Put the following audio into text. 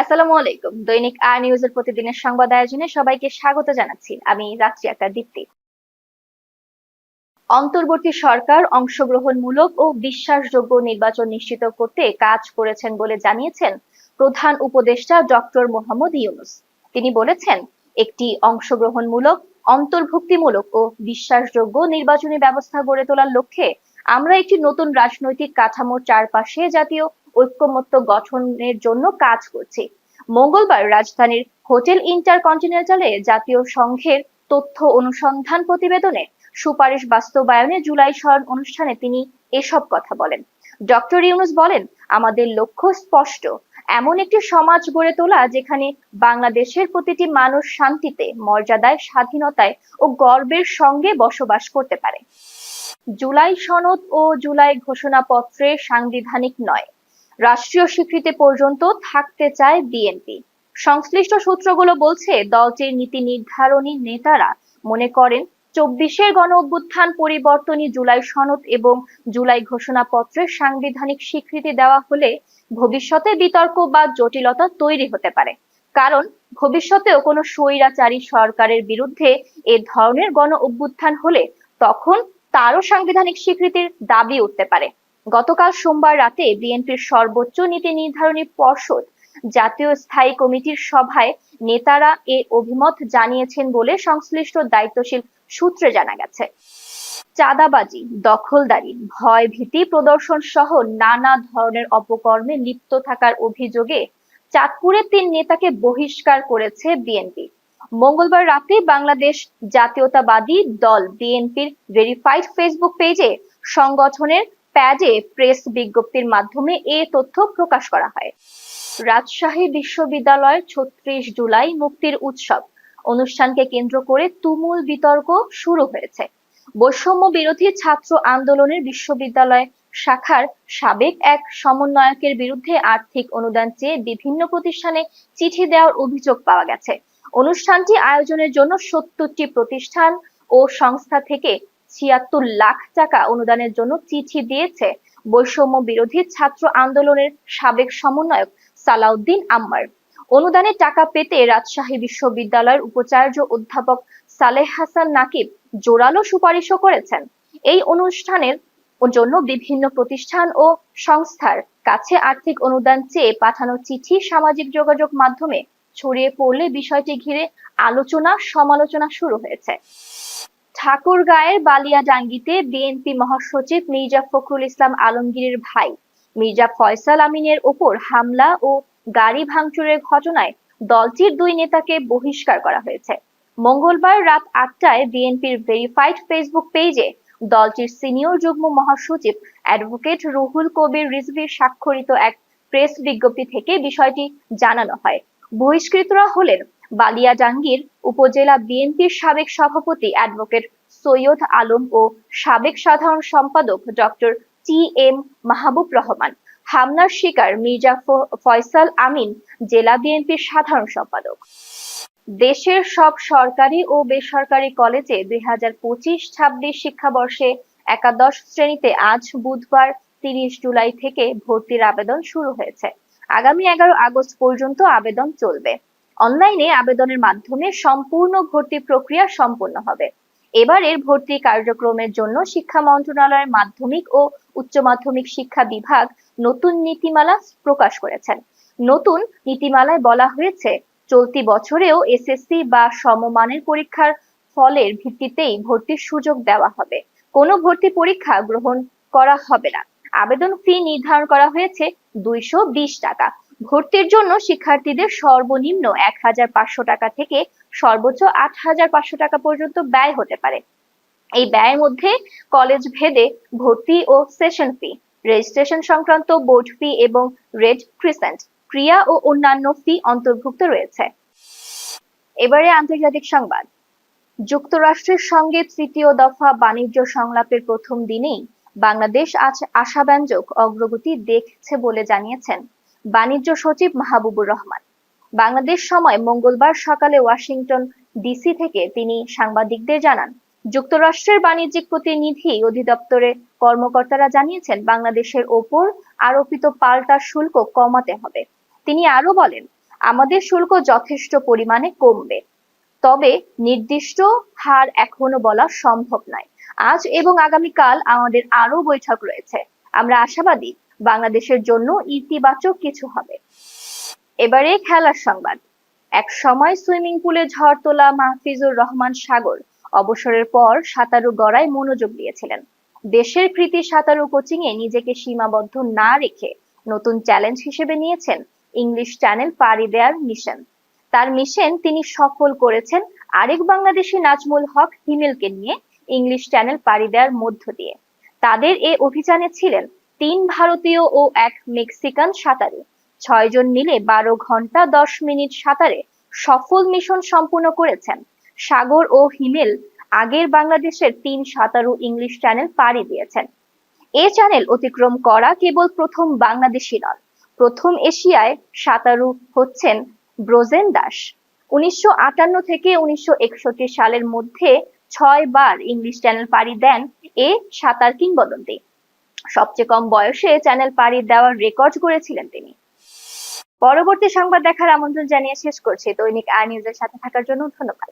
আসসালামু আলাইকুম। দৈনিক আর নিউজের প্রতিদিনের সংবাদ আয়োজনে সবাইকে স্বাগত জানাচ্ছি। আমি রাত্রি আক্তার দীপ্তি। অন্তর্বর্তী সরকার অংশগ্রহণমূলক ও বিশ্বাসযোগ্য নির্বাচন নিশ্চিত করতে কাজ করেছেন বলে জানিয়েছেন প্রধান উপদেষ্টা ডক্টর মোহাম্মদ ইউনুস। তিনি বলেছেন, একটি অংশগ্রহণমূলক, অন্তর্ভুক্তিমূলক ও বিশ্বাসযোগ্য নির্বাচনী ব্যবস্থা গড়ে তোলার লক্ষ্যে আমরা একটি নতুন রাজনৈতিক কাঠামোর চারপাশে জাতীয় ঐক্যমত্য গঠনের জন্য কাজ করছি। মঙ্গলবার রাজধানীর হোটেল ইন্টারকন্টিনেন্টালে জাতীয় সংঘের তথ্য অনুসন্ধান প্রতিবেদনে সুপারিশ বাস্তবায়নে জুলাই স্মরণ অনুষ্ঠানে তিনি এসব কথা বলেন। ডক্টর ইউনুস বলেন, আমাদের লক্ষ্য স্পষ্ট। এমন একটি সমাজ গড়ে তোলা যেখানে বাংলাদেশের প্রতিটি মানুষ শান্তিতে, মর্যাদায়, স্বাধীনতায় ও গর্বের সঙ্গে বসবাস করতে পারে। জুলাই সনদ ও জুলাই ঘোষণাপত্রে সাংবিধানিক নয়। রাষ্ট্রীয় স্বীকৃতি পর্যন্ত থাকতে চায় বিএনপি সংশ্লিষ্ট সূত্রগুলো বলছে, দলটির নীতি নির্ধারণী নেতারা মনে করেন, চব্বিশের গণ অভ্যুত্থান পরিবর্তনী জুলাই সনদ এবং জুলাই ঘোষণাপত্রের সাংবিধানিক স্বীকৃতি দেওয়া হলে ভবিষ্যতে বিতর্ক বা জটিলতা তৈরি হতে পারে। কারণ, ভবিষ্যতেও কোনো স্বৈরাচারী সরকারের বিরুদ্ধে এ ধরনের গণ অভ্যুত্থান হলে তখন তারও সাংবিধানিক স্বীকৃতির দাবি উঠতে পারে। গতকাল সোমবার রাতে বিএনপির সর্বোচ্চ নীতি নির্ধারণী পর্ষদ জাতীয় স্থায়ী কমিটির সভায় নেতারা এ অভিমত জানিয়েছেন বলে সংশ্লিষ্ট দায়িত্বশীল সূত্রে জানা গেছে। চাঁদাবাজি, দখলদারি ভয় ভীতি প্রদর্শন সহ নানা ধরনের অপকর্মে লিপ্ত থাকার অভিযোগে চাঁদপুরের তিন নেতাকে বহিষ্কার করেছে বিএনপি। মঙ্গলবার রাতে বাংলাদেশ জাতীয়তাবাদী দল বিএনপির ভেরিফাইড ফেসবুক পেজে সংগঠনের প্যাডে প্রেস বিজ্ঞপ্তির মাধ্যমে এ তথ্য প্রকাশ করা হয়। রাজশাহী বিশ্ববিদ্যালয়ের ছত্রিশ জুলাই মুক্তির উৎসব। অনুষ্ঠানকে কেন্দ্র করে তুমুল বিতর্ক শুরু হয়েছে। বৈষম্য বিরোধী ছাত্র আন্দোলনের বিশ্ববিদ্যালয় শাখার সাবেক এক সমন্বয়কের বিরুদ্ধে আর্থিক অনুদান চেয়ে বিভিন্ন প্রতিষ্ঠানে চিঠি দেওয়ার অভিযোগ পাওয়া গেছে। অনুষ্ঠানটি আয়োজনের জন্য সত্তরটি প্রতিষ্ঠান ও সংস্থা থেকে ছিয়াত্তর লাখ টাকা অনুদানের জন্য চিঠি দিয়েছে বৈষম্য বিরোধী ছাত্র আন্দোলনের সাবেক সমন্বয়ক সালাউদ্দিন আম্মার। অনুদানের টাকা পেতে রাজশাহী বিশ্ববিদ্যালয়ের উপাচার্য অধ্যাপক সালেহ হাসান নাকিব জোরালো সুপারিশও করেছেন। এই অনুষ্ঠানের জন্য বিভিন্ন প্রতিষ্ঠান ও সংস্থার কাছে আর্থিক অনুদান চেয়ে পাঠানো চিঠি সামাজিক যোগাযোগ মাধ্যমে ছড়িয়ে পড়লে বিষয়টি ঘিরে আলোচনা সমালোচনা শুরু হয়েছে। ঠাকুরগাঁয়ের বালিয়াডাঙ্গিতে বিএনপি মহাসচিব মির্জা ফখরুল ইসলাম আলমগীরের ভাই মির্জা ফয়সাল আমিনের ওপর হামলা ও গাড়ি ভাঙচুরের ঘটনায় দলটির দুই নেতাকে বহিষ্কার করা হয়েছে। মঙ্গলবার রাত আটটায় বিএনপির ভেরিফাইড ফেসবুক পেজে দলটির সিনিয়র যুগ্ম মহাসচিব অ্যাডভোকেট রুহুল কবির রিজভির স্বাক্ষরিত এক প্রেস বিজ্ঞপ্তি থেকে বিষয়টি জানানো হয়। বহিষ্কৃতরা হলেন বালিয়াডাঙ্গির উপজেলা বিএনপির সাবেক সভাপতি অ্যাডভোকেট সৈয়দ আলম ও সাবেক সাধারণ সম্পাদক doctor T M Mahbub Rahman. হামলার শিকার মির্জা ফয়সাল আমিন, জেলা বিএনপির সাধারণ সম্পাদক। দেশের সব সরকারি ও বেসরকারি কলেজে দুই হাজার পঁচিশ ছাব্বিশ শিক্ষাবর্ষে একাদশ শ্রেণীতে আজ বুধবার তিরিশ জুলাই থেকে ভর্তির আবেদন শুরু হয়েছে। আগামী এগারো আগস্ট পর্যন্ত আবেদন চলবে। অনলাইনে আবেদনের মাধ্যমে সম্পূর্ণ ভর্তি প্রক্রিয়া সম্পন্ন হবে। এবারের ভর্তি কার্যক্রমের জন্য শিক্ষা মন্ত্রণালয়ের মাধ্যমিক ও উচ্চ মাধ্যমিক শিক্ষা বিভাগ নতুন নীতিমালা প্রকাশ করেছেন। নতুন নীতিমালায় বলা হয়েছে, চলতি বছরেও এসএসসি বা সমমানের পরীক্ষার ফলের ভিত্তিতেই ভর্তির সুযোগ দেওয়া হবে। কোনো ভর্তি পরীক্ষা গ্রহণ করা হবে না। আবেদন ফি নির্ধারণ করা হয়েছে দুইশো বিশ টাকা। ভর্তির জন্য শিক্ষার্থীদের সর্বনিম্ন এক হাজার পাঁচশো টাকা থেকে সর্বোচ্চ আট হাজার পাঁচশো টাকা পর্যন্ত ব্যয় হতে পারে। এই ব্যয়ের মধ্যে কলেজ ভেদে ভর্তি ও সেশন ফি, রেজিস্ট্রেশন সংক্রান্ত বোর্ড ফি এবং রেড ক্রিসেন্ট, ক্রিয়া ও অন্যান্য ফি অন্তর্ভুক্ত রয়েছে। এবারে আন্তর্জাতিক সংবাদ। যুক্তরাষ্ট্রের সঙ্গে তৃতীয় দফা বাণিজ্য সংলাপের প্রথম দিনেই বাংলাদেশ আজ আশাব্যঞ্জক অগ্রগতি দেখছে বলে জানিয়েছেন বাণিজ্য সচিব মাহবুবুর রহমান। বাংলাদেশ সময় মঙ্গলবার সকালে ওয়াশিংটন ডিসি থেকে তিনি সাংবাদিকদের জানান, যুক্তরাষ্ট্রের বাণিজ্যিক প্রতিনিধি অধিদপ্তরের কর্মকর্তারা জানিয়েছেন, বাংলাদেশের ওপর আরোপিত পাল্টা শুল্ক কমাতে হবে। তিনি আরও বলেন, আমাদের শুল্ক যথেষ্ট পরিমাণে কমবে, তবে নির্দিষ্ট হার এখনও বলা সম্ভব নয়। আজ এবং আগামীকাল আমাদের আরও বৈঠক রয়েছে। আমরা আশাবাদী বাংলাদেশের জন্য ইতিবাচক কিছু হবে। এবারে খেলার সংবাদ। এক সময় সুইমিং পুলে ঝড় তোলা মাহফিজুর রহমান সাগর অবসরের পর সাঁতারু গড়ায় মনোযোগ দিয়েছিলেন। দেশের কৃতি সাঁতারু কোচিং এ নিজেকে সীমাবদ্ধ না রেখে নতুন চ্যালেঞ্জ হিসেবে নিয়েছেন ইংলিশ চ্যানেল পাড়ি দেয়ার মিশন। তার মিশন তিনি সফল করেছেন আরেক বাংলাদেশি নাজমুল হক হিমেলকে নিয়ে ইংলিশ চ্যানেল পাড়ি দেওয়ার মধ্য দিয়ে। তাদের এ অভিযানে ছিলেন তিন ভারতীয় ও এক মেক্সিকান সাঁতারু। ছয়জন মিলে বারো ঘণ্টা দশ মিনিট সাঁতারে সফল মিশন সম্পূর্ণ করেছেন। সাগর ও হিমেল আগের বাংলাদেশের তিন সাঁতারু ইংলিশ চ্যানেল পাড়ি দিয়েছেন। এ চ্যানেল অতিক্রম করা কেবল প্রথম বাংলাদেশি নন প্রথম এশিয়ায় সাঁতারু হচ্ছেন ব্রোজেন দাস। উনিশশো আটান্ন থেকে উনিশশো একষট্টি সালের মধ্যে ছয় বার ইংলিশ চ্যানেল পাড়ি দেন এ সাঁতার কিংবদন্তি। সবচেয়ে কম বয়সে চ্যানেল পাড়ি দেওয়ার রেকর্ড করেছিলেন তিনি। পরবর্তী সংবাদ দেখার আমন্ত্রণ জানিয়ে শেষ করছি। দৈনিক আই নিউজের সাথে থাকার জন্য ধন্যবাদ।